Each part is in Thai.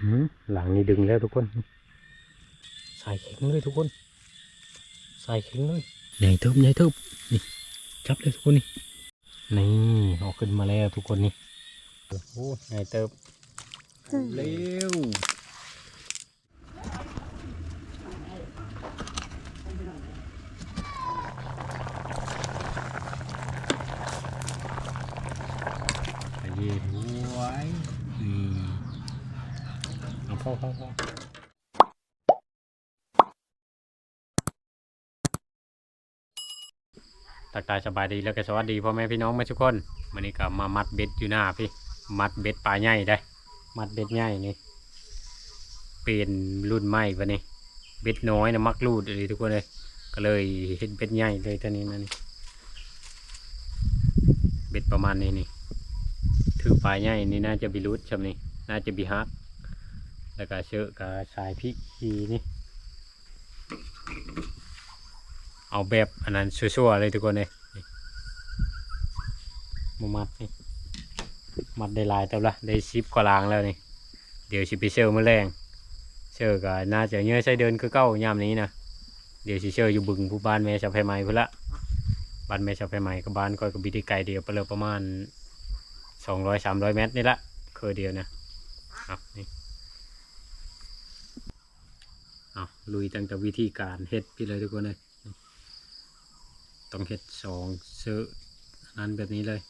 หืมหลังนี้ดึงแล้วทุกคนสายแข็งเลยทุกคนสายแข็งเลยใหญ่เทิบใหญ่เทิบนี่จับเลยทุกคนนี่นี่เอาขึ้นมาแล้วทุกคนนี่โอ้โหใหญ่เติบเร็วใจเย็นไว้นี่ เอาเข้าเข้าเข้าตักตายสบายดีแล้วก็สวัสดีพ่อแม่พี่น้องมาทุกคนวันนี้ก็มามัดเบ็ดอยู่หน้าพี่ มัดเบ็ดปลาใหญ่ได้ มัดเบ็ดใหญ่นี่เปลี่ยนรุ่นใหม่ปะนี่เบ็ดน้อยนะมักรูดเลยทุกคนเลย ก็เลยเห็นเบ็ดใหญ่เลยตอนนี้นะนี่เบ็ดประมาณนี้นี่ถือปลาใหญ่นี่น่าจะบิรุดชำนี่น่าจะบิฮัก แล้วก็เชือกกับสายพริกขีนี่เอาแบบอันนั้นชั่วๆเลยทุกคนเลยมามัดนี่มัดได้หลายแต่ละได้ซิปกว่าลางแล้วนี่ เดี๋ยวสิไปเชื่อมือแรงเชื่อก็น่าจะเยอะใช้เดินคือเก้ายามนี้นะเดี๋ยวสิเชื่ออยู่บึงผู้บ้านแม่ชาวไพไม้พุ่นละบ้านแม่ชาวไพไม้กับบ้านก้อยกับบิดีไกลเดียวไปเลยประมาณสองร้อยสามร้อยเมตรนี่ละคือเดียวนะเอานี่ เอาลุยตั้งแต่วิธีการเฮ็ดพี่เลยทุกคนเลยต้องเฮ็ดสองเสื้อนั้นแบบนี้เลย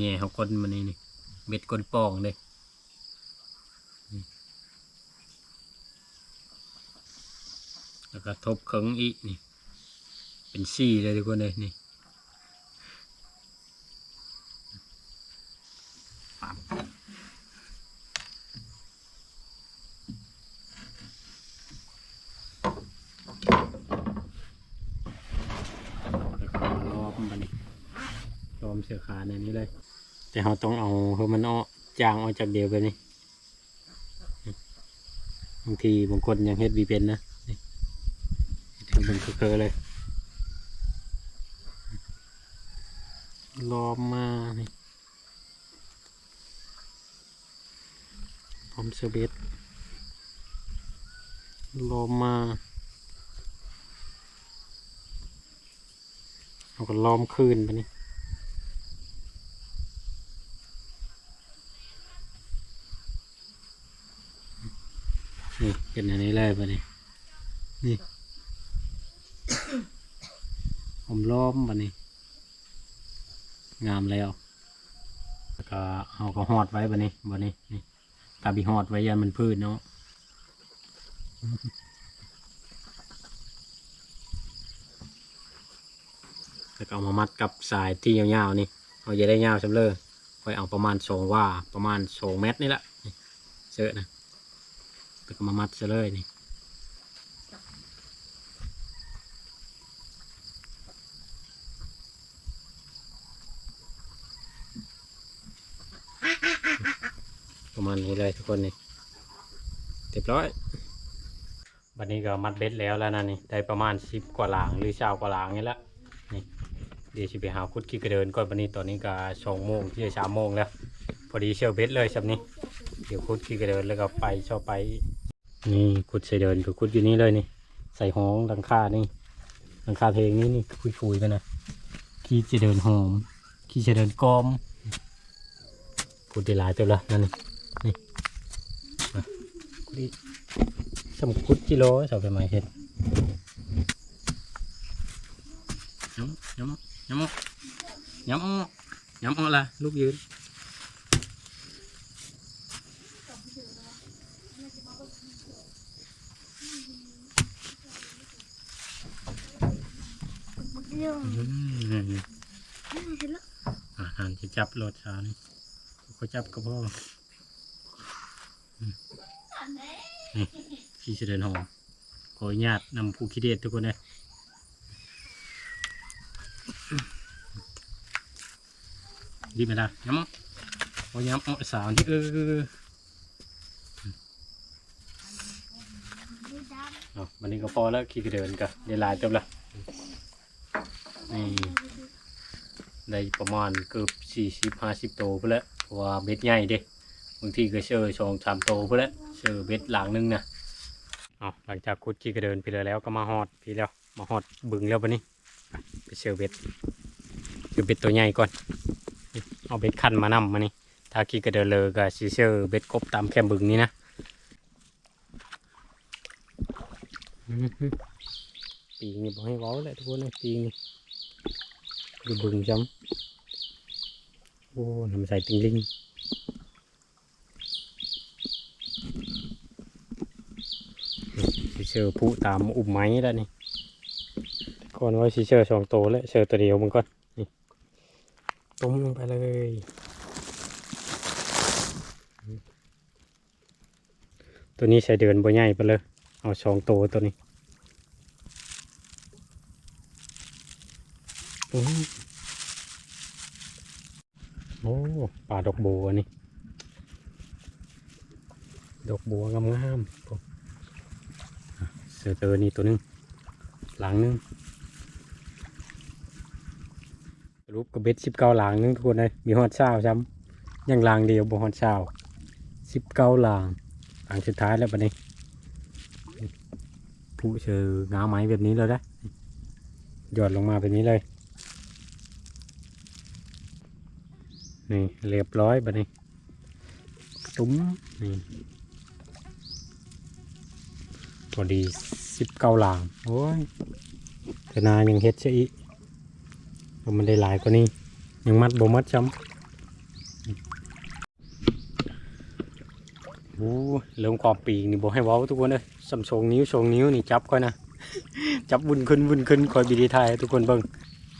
แง่เขาก้นมันนี่นี่เม็ดก้นปองเลยแล้วก็ทบเคิงอีกนี่ เป็นซี่เลยทุกคนเลยนี่ปั๊บ แล้วก็รอบมันนี่รอมเสือขาในนี้เลย แต่เราต้องเอาให้มันเอาจางออกจากเดียวไปนี่บางทีบางคนยังเฮ็ดวีเป็นนะนี่เฮ็นเคอเลยล้อมมานี่พร้อมเสือเบ็ดล้อมมาเราก็ล้อมคืนไปนี่ นี่เป็นอันนี้เลยไปนี่นี่ผมล้อมไปนี่งามแล้วแล้วก็เอาก็หอดไว้บนนี้บนนี้นี่ตาบีหอดไว้ยันมันพืชเนาะแล้วก็เอามามัดกับสายที่ยาวๆนี่เราจะได้ยาวสำเลยคอยเอาประมาณสองว่าประมาณสองเมตรนี่แหละเสื้อนะ แล้วก็มามัดซะเลยนี่ประมาณนี้เลยทุกคนนี่เรียบร้อยวันนี้ก็มัดเบ็ดแล้วแล้วนะนี่ได้ประมาณสิบกว่าหลางหรือเช้ากว่าหลางนี่ละนี่เดี๋ยวสิไปหาคุดขี้กระเดินก่อนวันนี้ตอนนี้ก็สองโมงที่จะสามโมงแล้ว พอดีเชียวเบ็ดเลยสับนี้ เดี๋ยวคุดขี้กระเดินแล้วก็ไปชอบไป นี่คุดใส่เดินก็คุดอยู่นี่เลยนี่ ใส่ห้องหลังคานี่หลังคาเพลงนี่นี่คุยๆกันนะขี้จะเดินหอมขี้จะเดินกอมคุดได้หลายตัวละนั่นนี่นี่มาคุดอีกสมคุดกิโลสาวไปไหมเห็ดย้ำย้ำย้ำย้ำย้ำละลูกยืนอืมอาหาร จับรถชานี่ขาจับกระเพาะนี่พี่เสด็จหอมขออนุญาตนำผู้คิดเดชทุกคนเลยดีไหมล่ะย้ำพอย้ำเอาสาวที่เออเอวันนี้ก็พอแล้วขี้เดินกันเดี๋ยวลายจบละนี่ ได้ประมาณเกือบสี่สิบห้าสิบโตเพื่อแล้วเพราะว่าเบ็ดใหญ่เด้บางทีก็เชื่อสองสามโตเพื่อแล้วเชื่อเบ็ดหลังนึงนะเอาหลังจากคุดขี้กระเดินไปเลยแล้วก็มาฮอดพี่แล้ว มาฮอดบึงแล้วปะนี่ไปเชื่อเบ็ดเชื่อเบ็ดตัวใหญ่ก่อนนี่เอาเบ็ดคันมานำมานี่ถ้าขี้กระเดินเลยก็สิเชื่อเบ็ดกบตามแคมบึงนี้นะอื้อหือปีนี่บอกให้เว้าเลยทุกคนเลยปีนี่ อยู่บึงจำโอ้น้ำใสติงลิงเชอร์ผู้ตามอุ้มไม้แล้วนี่ก่อนไว้สีเชอร์สองโตแล้วเชอร์ตัวเดียวมันก่อนนี่ต้มลงไปเลยตัวนี้ใช้เดินบ่ใหญ่ไปเลย เอาสองโตวตัวนี้อื้อ โอ้ป่าดอกบัวนี่ ดอกบัวงามๆผมอะเสือเตอนี่ตัวหนึง หลังหนึงรูปกระเบ็ดสิบเก้าหลังหนึงทุกคนเลยมีฮอดเช้าซ้ำยังหลังเดียวบ่ฮอดเช้าสิบเก้าหลังหลังสุดท้ายแล้วปะนี้ผู้เชือง้าไม้แบบนี้เลยนะหยอดลงมาแบบนี้เลย นี่เรียบร้อยบัดนี้ ตุ้มนี่พอดีสิบเก้าหลางโอ้ยแต่นายังเฮ็ดซะอีกมันได้หลายกว่านี้ ยังมัดบ่มัดจ้ำโอ้เริ่มความปีกนี่บอกให้เว้าทุกคนเลยสำชงนิ้วชงนิ้วนี่จับก่อนนะ จับวุ่นขึ้นวุ่นขึ้นคอยบีดีไทยทุกคนเบิ่ง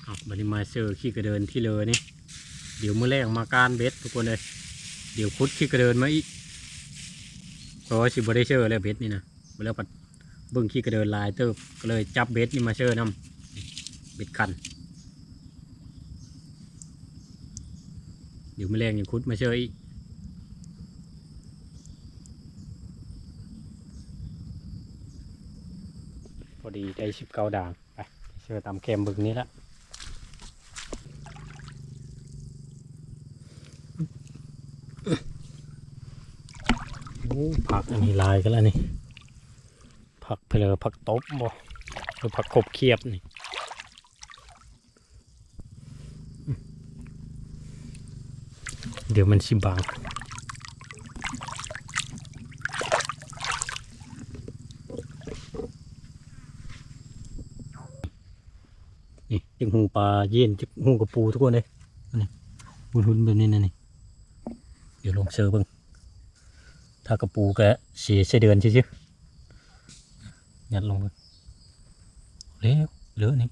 อะบัดนี้มาเจอขี้กระเดินที่เลยนี่ เดี๋ยวมื่อแรกมาการเบ็ดทุกคนเลย เดี๋ยวคุดขี้กระเดินมาอีกเพราะว่าสิบได้เชื่อแล้วเบ็ดนี่นะเวลาปัดเบิ้งขี้กระเดินลายเติบก็เลยจับเบ็ดนี่มาเชื่อนำเบ็ดคัน เดี๋ยวมื่อแรกยังคุดมาเชื่ออีกพอดีได้สิบเก้าด่างไปเชื่อตามแคมบึงนี้ละ ผักอันนี้ลายกันแล้วนี่ผักเพลอผักตบบ่หรือผักกบเคียบนี่เดี๋ยวมันชิบางนี่จึงหูปลาเย็นจึงหูกระปูทุกคนเลยอันนี้หุ่นๆแบบนี้นะนี่เดี๋ยวลองเซอร์บิ่ง ถ้ากระปูก็เสียใช้เดือนชิชิยัดลงไปเร็วเหลือนี่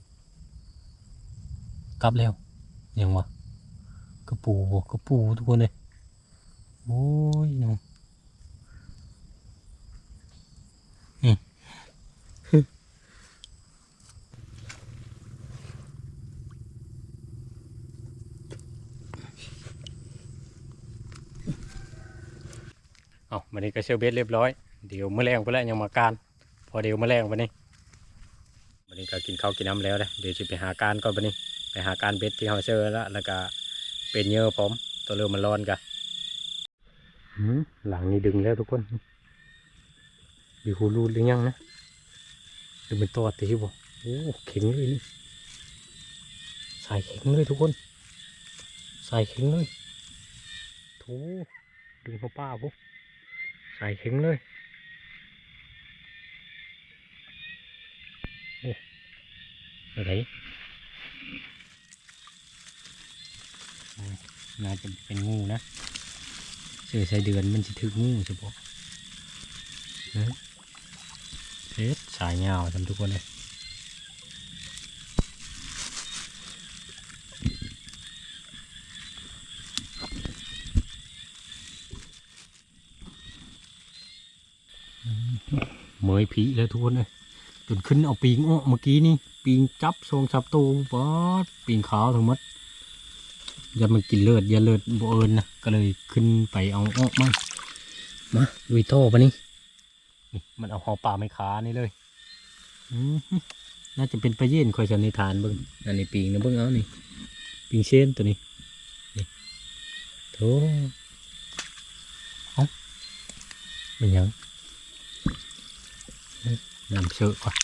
กลับแล้วยังวะกระปูกระปูทุกคนเลยโอ้ยน้อง เอาวันนี้ก็เชลเบสเรียบร้อย เดี๋ยวเมื่อแรงไปแล้วยังมาการ พอเดี๋ยวเมื่อแรงวันนี้วันนี้ก็กินข้าวกินน้ำแล้วเลยเดี๋ยวจะไปหาการก่อนวันนี้ ไปหาการเบสที่เขาเชอแล้วแล้วก็เป็นเยอะพร้อมตัวเรือมันร้อนกันหลังนี้ดึงแล้วทุกคนดีหูรูดหรือยังนะดึงเป็นตัวตีบ่โอ้เข็งเลยนี่ใส่เข็งเลยทุกคน ใส่เข็งเลยโถดึงเขาป้าปุ๊บ ใส่ถึงเลยโอ้อะไรน่าจะเป็นงูนะเสือใส่เดือนมันจะถึกงูเฉพาะเฮ้ยเฮ็ดสายยาวทำทุกคนเลย ยผีเลยทุกคนเลยจนขึ้นเอาปีงออกเมื่อกี้นี่ปีงจับทรงสับตูป๊อดปีงขาวทั้งหมดอย่ามันกินเลือดอย่าเลือดบ่เอิญนะก็เลยขึ้นไปเอาออกมามาลุยโต้ปะนี่นี่มันเอาหอป่าไม่ขานี่เลยอือหือน่าจะเป็นปลาเย็นคอยสันนิษฐานเบิ้งอันนี้ปีงนะเบิ้งเอานี่ปิงเชนตัวนี้นี่โถเอ้ามันหยังเอ้ย นำเชอกก่อน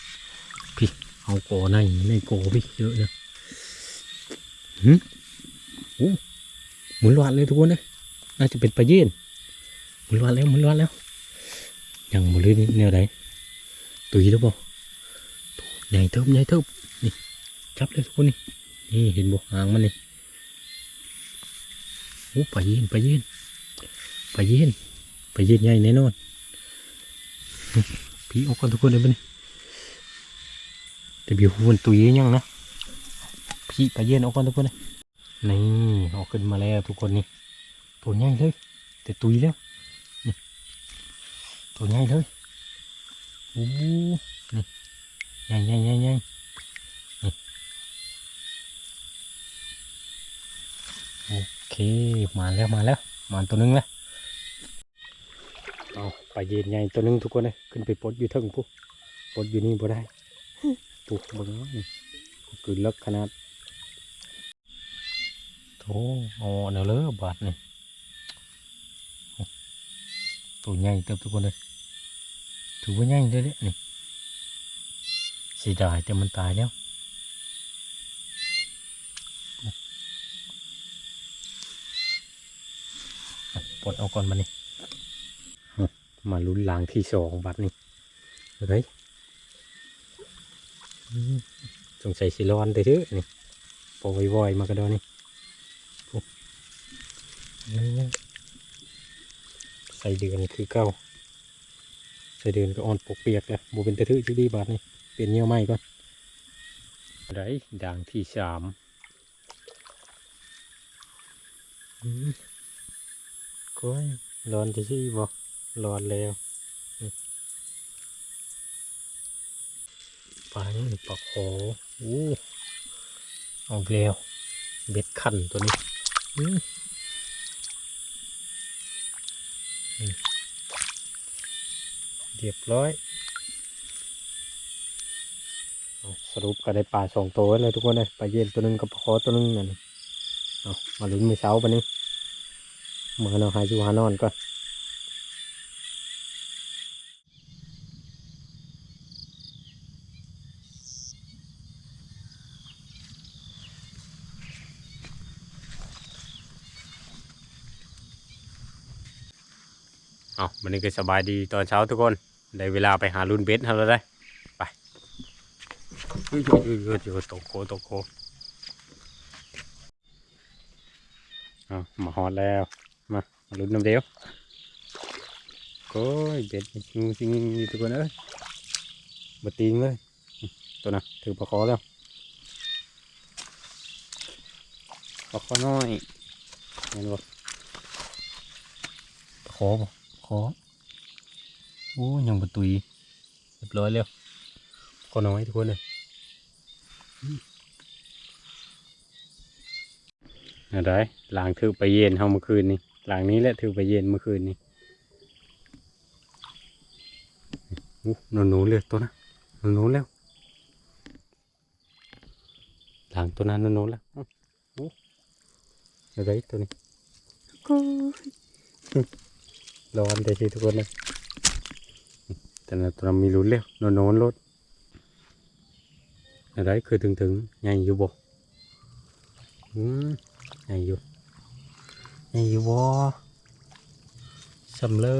พี่เอาโกในในโกพี่เยอะเลยหืมโอ้หมุนลวดเลยทุกคนเลยน่าจะเป็นปลาเย็นหมุนลวดแล้วหมุนลวดแล้วยังหมุนเลยนี่แนวไหนตุยหรือเปล่าใหญ่เทิบใหญ่เทิบนี่จับเลยทุกคนนี่นี่เห็นบ่หางมันนี่โอ้ปลาเย็นปลาเย็นปลาเย็นปลาเย็นใหญ่แน่นอน นี่พี่เออกก่อนทุกคนเลยปะนี่แต่บิวมันตุยยังนะพี่ปลาเย็นเออกก่อนทุกคนเลยนี่ออกขึ้นมาแล้วทุกคนนี่ตัวใหญ่เลย แต่ตุยแล้วนี่ตัวใหญ่เลยโอ้นี่ใหญ่ใหญ่ใหญ่ใหญ่โอเคมาแล้วมาแล้วมาตัวหนึงแล้ว เอาไปเย็นใหญ่ตัวหนึงทุกคนเลยขึ้นไปปลดอยู่เทึงปุ๊ปลดอยู่นี่บ่ได้ปุ๊เบิ่งเนี่คือเลิกขนาดโธ่เอาแนวเลยบาดนี่ตัวใหญ่เติบทุกคนเลยถือว่าใหญ่เลยเนี่ยนี่เสียดายแต่มันตายแล้วปลดเอาก่อนมานี่ มาลุ้นลางที่สองบัดนี่เฮ้ยสงสัยสิร้อนแต่เถอนี่ปอยวอยๆมากระโดดนี่โอ้นี่ใส่เดือนคือเก้าใส่เดือนก็อ่อนปกเปียกแล้วโบเป็นตะทึจุดีบาดนี่เปลี่ยนเงี้ยวไหมก่อนไรด่างที่สามก้อยร้อนจะสิบ่ ร้อนแล้วนี่ปลานี่ปลาโขอู้เอาแล้ว เบ็ดขันตัวนี้อื้อนี่เรียบร้อย สรุปก็ได้ปลาสองตัวเลยทุกคนเลยปลาเย็นตัวนึงกับปลาโขตัวนึงนั่นเอามาลุ้นมือเช้าปะนี้เมื่อเราหาอยู่หานอนก่อน นี้ก็สบายดีตอนเช้าทุกคน ได้เวลาไปหารุ่นเบสแล้วได้ ไปอุ้ยอุ้ยอุ้ยอุ้ยอุ้ยตกโคตกโคเอามาฮอดแล้ว มามาลุ้นน้ำเดียวโอ้ยเบ็ดงูสิงอยู่ทุกคนเอ้ยบตีงเลย ตัวน่ะถือปลาคอแล้วปลาคอน้อยเห็นบ่ปลาคอบ่คอ โอ้ยังบตุยเรียบร้อยแล้วคอน้อยทุกคนเลยอะไรล้างถือไปเย็นเฮาเมื่อคืนนี่ล้างนี้แหละถือไปเย็นเมื่อคืนนี่โอ้หนูหนูเลยตัวนะหนูหนูแล้วหลังตัวนั้นหนูหนูแล้วอ้าวโอ้อะไรตัวนี้ก็ร้อนแต่ทีทุกคนเลย แต่ละตัวนั้นมีลุ้นแล้วหนูหนูรถอะไรคือถึงถึงใหญ่อยู่บ่อืมใหญ่อยู่ใหญ่อยู่บ่สำเลอ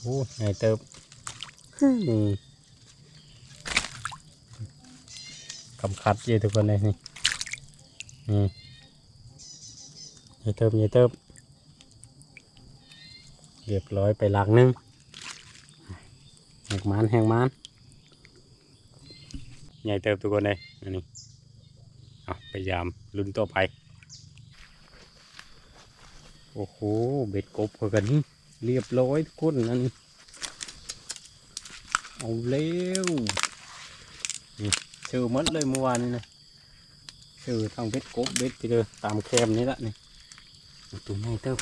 โอ้ใหญ่เติบอืมกำคัดเยอะทุกคนเลยนี่นี่ยายเติมยายเติมเรียบร้อยไปหลักหนึง หกมันแหกมันใหญ่เติมทุกคนเลยอันนี้เอาพยายามลุ้นต่อไป โอ้โห เบ็ดกบเขากันนี่เรียบร้อยทุกคนนั่นเอาเร็วนี่ซื้อหมดเลยเมื่อวานนี่นะซื้อทางเบ็ดกบเบ็ดไปเลยตามแคมนี่ละนี่ตัวใหญ่เติบ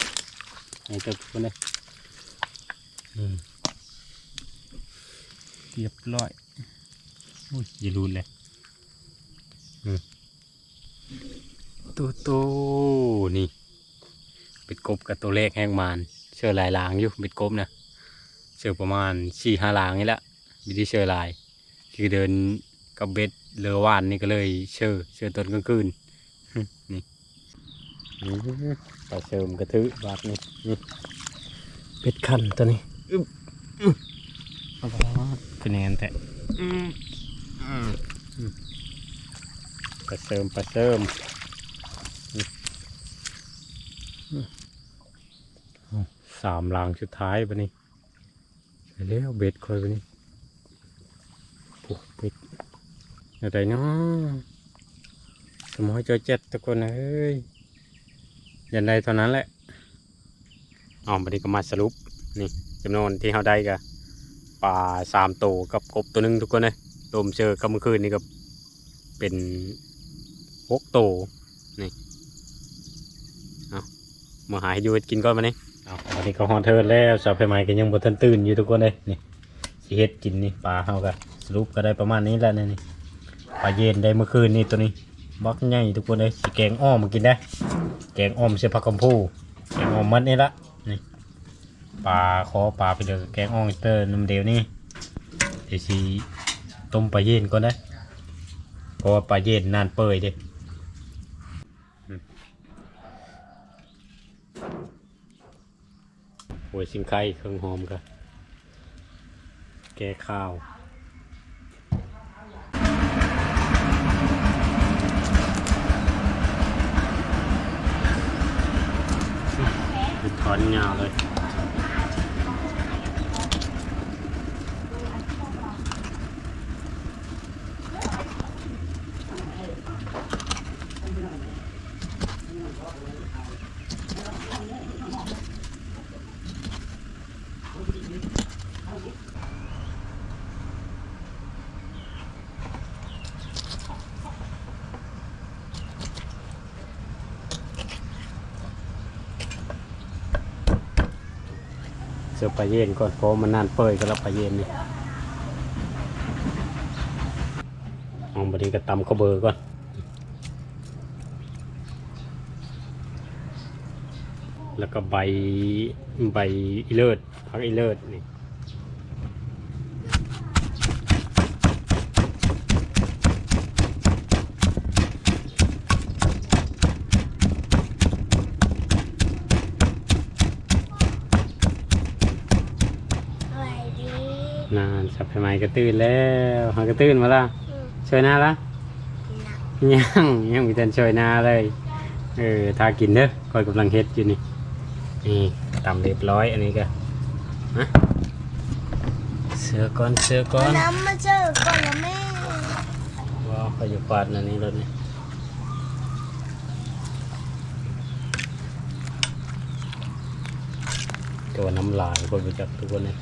ใหญ่เติบคนเลยอืม เรียบร้อยอุ้ยอย่ารุนเลยอืมตัวโตนี่เป็ดกบกับตัวเลขแห้งมานเชื่อลายลางอยู่เป็ดกบนะเชื่อประมาณสี่ห้าลางนี่แหละวิธีเชื่อลาย คือเดินกับเบ็ดเรือว่านนี่ก็เลยเชื่อเชื่อตอนกลางคืนนี่อื้อปลาเสริมกระทึบาดนี่นี่เป็ดขันตัวนี้ เอาไปคะแนนแต่ปลาเสริมปลาเสริมสามลางสุดท้ายปนี่ไปเร็วเบ็ดคอยปนี่ปุ๊บเบ็ดอะไรเนาะสมอยจอยเจ็ดทุกคนเอ้ยยันใดเท่านั้นแหละเอาบันนี้ก็มาสรุปนี่จำนวนที่เขาได้กับ ปลาสามตัวกับกบตัวหนึงทุกคนเลยรวมเจอกับเมื่อคืนนี่ก็เป็นหกตัวนี่เอามาหาให้อยูเฮ็ดกินก่อนมาเนี่เอาวันนี้ก็ฮอนเทิร์นแล้วสาวเพไม้ก็ยังบ่ทันตื่นอยู่ทุกคนเลยนี่สิเฮ็ดกินนี่ปลาเฮาก็สรุปก็ได้ประมาณนี้แหล้วนี่ปลาเย็นได้เมื่อคืนนี่ตัวนี้บักใหญ่ทุกคนเลยสิแกงอ้อมมากินได้ แกงอ้อมเสียผักกำพูแกงอ้อมมัดนี่ละ ปลาคอปลาไปเดือแกงอ้อมเตอร์น้ำเดียวนี่เดี๋ยวสิต้มปลาเย็นก่อนได้เพราะว่าปลาเย็นนานเปื่อยเด้หัวชิงไข่เครื่องหอมกันแกข้าวถอนยาวเลย สือปลาเย็นก่อนเพราะมันนานเปื่อยก็แล้วปลาเย็นนี่เองบดีก็ตำข้าวเบอร์ก่อนแล้วก็ใบใบอีเลิศพักอีเลิศนี่ สวัสดี นาน สับไปไหมก็ตื่นแล้วหากระตื่นมาละอืมช่วยหน้าละนะยังยังมีแต่ช่วยหน้าเลยเออทากินเด้อคอยกำลังเฮ็ดอยู่นี่นี่ตำเรียบร้อยอันนี้ก็ฮะเสือก้อนเสือก้อนน้ำมาเจอก่อนนะแม่ว้าวเขาอยู่ฟาดอันนี้รถนี่ตัวน้ำลายคนไปจับทุกคนเลย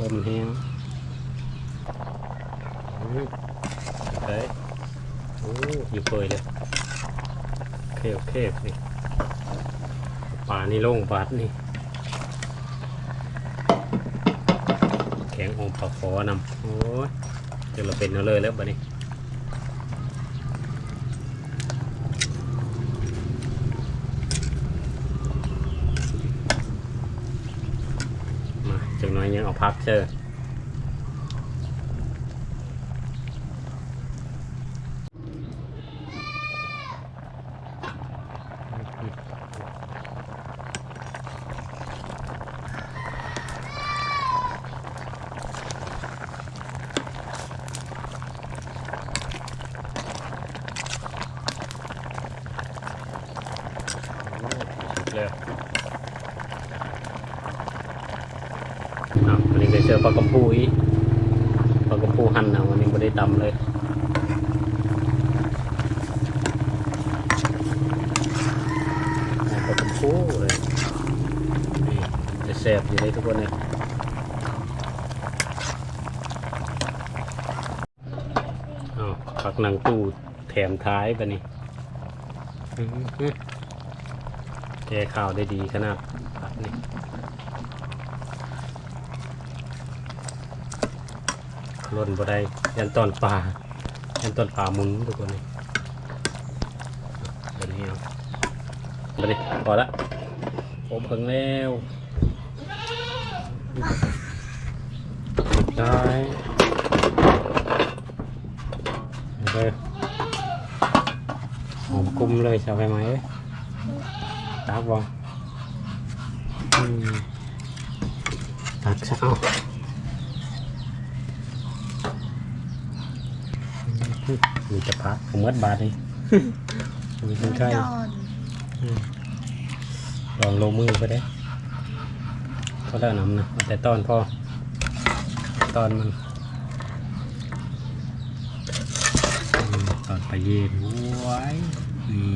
อืมเพิ่มนแห้งโอเคโอ้อยู่เปยเลยโอเคโอเคนี่ป่านี่โล่งบาดนี่ แข็งอมปลาคอนำโอ้ยจะเราเป็นเอาเลยแล้วบัดนี้มาจังน้อยยังเอา พักเจอ เลยเอาวันนี้ก็เจอปลากระพูอีกปลากระพูหั่นนะวันนี้ไม่ได้ตำเลยเอาปลากระพูเลยนี่จะแซ่บอยู่เลยทุกคนเลยเอาผักหนังตู้แถมท้ายไปนี่อื้อหือแก้ข่าวได้ดีขนาดผัดนี่ ล่นบ่ได้ยันตอนป่าเป็นต้นขามุนทุกคนนี่แบบนี้เอาไปดิพอละผมเพิ่งแล้วได้เลยหอมกุ้มเลยชาวไปไหมตักบ่อืมตักซะเอา มีจะพักผมเมื่อบาทนี่มีคนไข้โดนลองลงมือไปได้ก็ได้นำนะเอาแต่ตอนพอตอนมันอืมตอนไปเย็นไว้นี่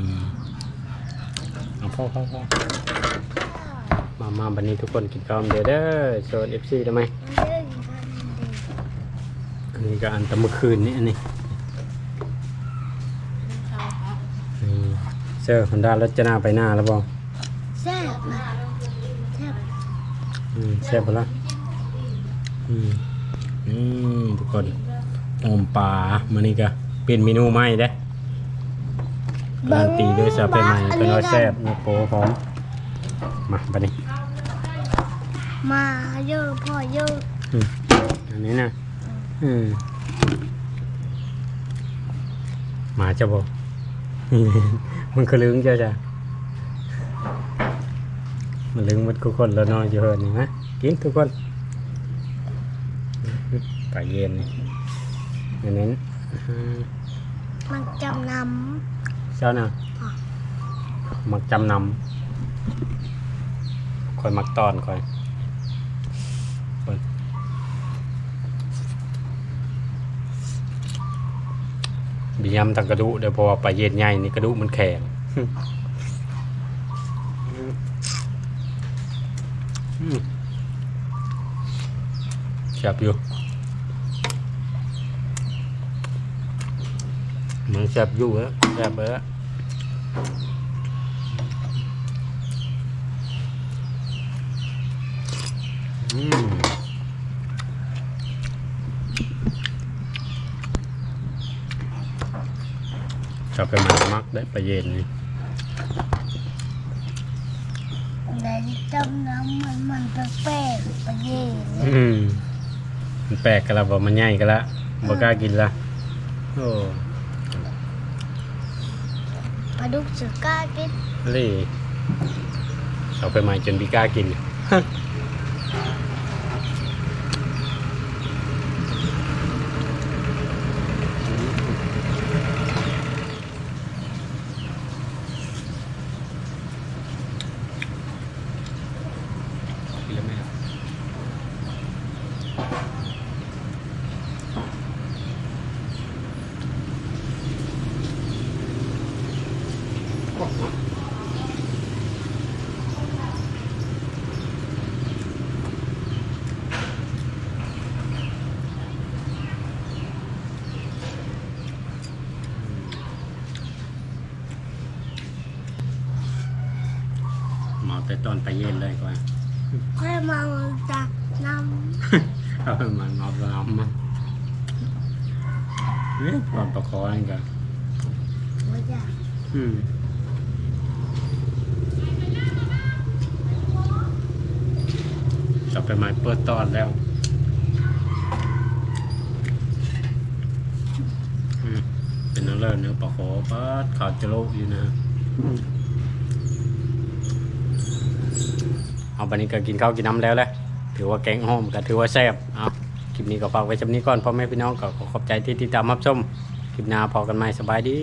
เอาพ่อพ่อพ่อมามาบันนี้ทุกคนกินข้าวเดี๋ยวเด้อโซนเอฟซีได้ไหมเรื่องกันดีอันนี้ก็อันแตะเมื่อคืนนี่อันนี้อืม เซอร์ฮอนด้ารจนาไปหน้าแล้วบอแซ่บนะแซ่บอืมแซ่บปะละอืมอืมทุกคนอมปลามานี่ก็เป็นเมนูใหม่เด้การันตีด้วยซาเปใหม่เป็นร้อยแซ่บนกโปพร้อมมาบัดนี้มาเยอะพ่อเยอะอืมอันนี้นะอืมหมาจะบอก มันก็ลึงเจ้าจ้ะมันลึงหมันทุกคนแล้วเนอนอยู่เฮิรนี่นะกินทุกคนปลาเย็นนี่อันนี้อืมมันจำนเจ้าน่ะอะมักจำนำคอยมักตอนคอยคอย บียำทางกระดูเดี๋ยวพอปลาเย็นใหญ่นี่กระดูมันแข็งแซ่บอยู่มันแซ่บอยู่แล้วแซ่บเลยอืม ชอบไปหมักมักได้ปลาเย็นนี่ำแต่จำนำมันมันแปลกๆประเย็นอืมมันแปลกกันละบ่มันใหญ่กันละบ่กล้ากินละโอ้ปลาดุกสุก้ากินเล่ชอบไปใหม่จนพี่กล้ากิน กินแล้วไหมครับ หมอแต่ตอนไปเย็นเลยก่อนค่อยมาจากนเอามันเอาไปเอามาเฮ้ยตอนประคอนั่นกันำว่าจะอืมจะไปไม้เปิดตอนแล้วอืมเป็นเนื้อเลิศเนื้อปลาโขปัดขาวจะโลกอยู่นะ เอาบันนี้ก็กินข้าวกินน้ำแล้วแหละถือว่าแกงหอมก็ถือว่าแซ่บเอาคลิปนี้ก็ฝากไว้ชำนี้ก่อนพ่อแม่พี่น้องก็ขอขอบใจที่ติดตามรับชมคลิปหน้าพอกันใหม่สบายดี